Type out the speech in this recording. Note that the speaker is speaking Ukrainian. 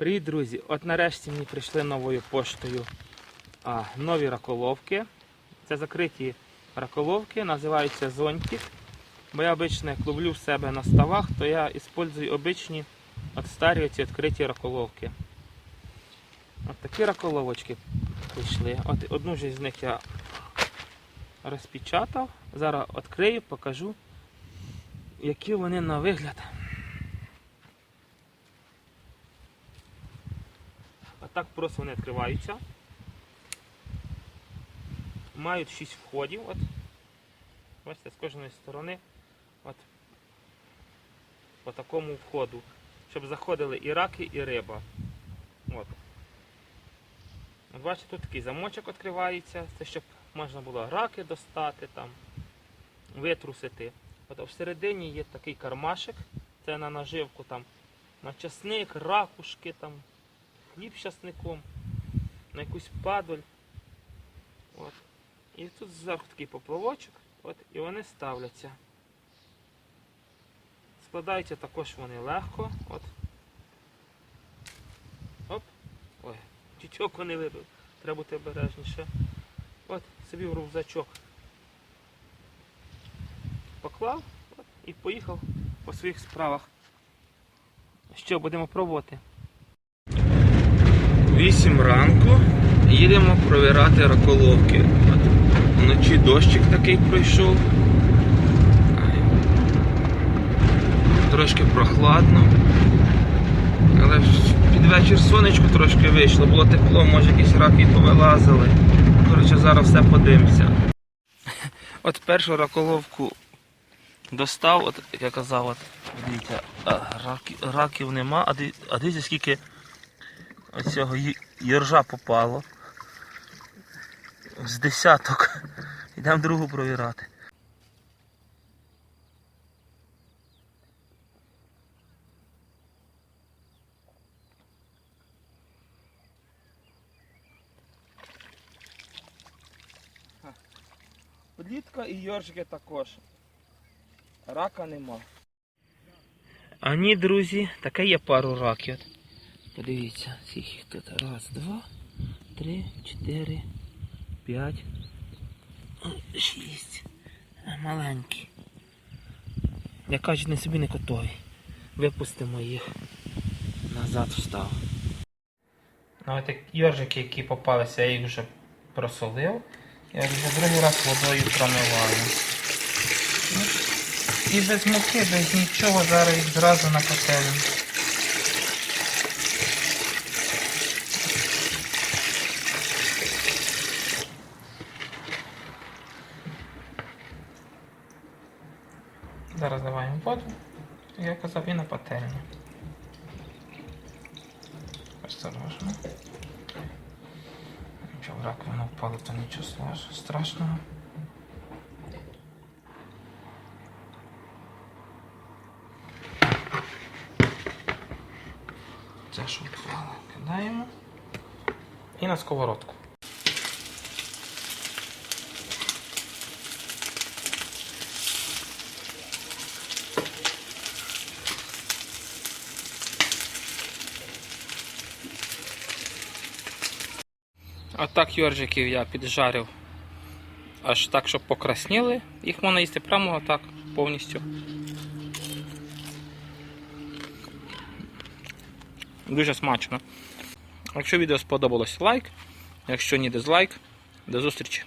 Привіт, друзі! От нарешті мені прийшли новою поштою а, нові раколовки. Це закриті раколовки, називаються зонтик. Бо я обично як в себе на ставах, то я використовую обичні от старі ці відкриті раколовки. От такі раколовочки прийшли. От одну ж з них я розпечатав. Зараз відкрию, покажу, які вони на вигляд. Отак просто вони відкриваються. Мають 6 входів. От. Бачите, з кожної сторони от, по такому входу. Щоб заходили і раки, і риба. От. От бачите, тут такий замочок відкривається, це щоб можна було раки достати, там, витрусити. От, а всередині є такий кармашик, це на наживку там, на часник, ракушки, там, хліб з на якусь падаль. От. І тут зверху такий поплавочок, от, і вони ставляться. Складаються також вони легко. От. Оп. Ой, тічок вони вибив. Треба бути обережніше. От, собі в рюкзачок поклав от, і поїхав по своїх справах. Що, будемо пробувати? 8 ранку їдемо провірати раколовки. Вночі дощик такий пройшов. Трошки прохладно. Але під вечір сонечко трошки вийшло, було тепло, може якісь раки повилазили. Коротше, зараз все подивимося. От першу раколовку достав, от як я казав, от, дивіться, раки, раків нема, а дивіться скільки оцього ї- їржа попало. З десяток. Йдемо другу провірати. Плітка і йоршики також. Рака нема. А ні, друзі, таке є пару раків. Подивіться, скільки тут. Раз, два, три, чотири, п'ять, шість. Маленькі. Я кажуть, не собі не котові. Випустимо їх. Назад встав. Ну, от йоржики, які попалися, я їх вже просолив. Я вже другий раз водою промиваю. І без муки, без нічого, зараз їх зразу на Зараз даваємо воду, я казав, і на пательню. Осторожно. Якщо в раковину впало, то нічого страшного. Це що впало, кидаємо. І на сковородку. А так йоржиків я піджарив аж так, щоб покрасніли. Їх можна їсти прямо так повністю. Дуже смачно. Якщо відео сподобалось, лайк. Якщо ні, дизлайк. До зустрічі!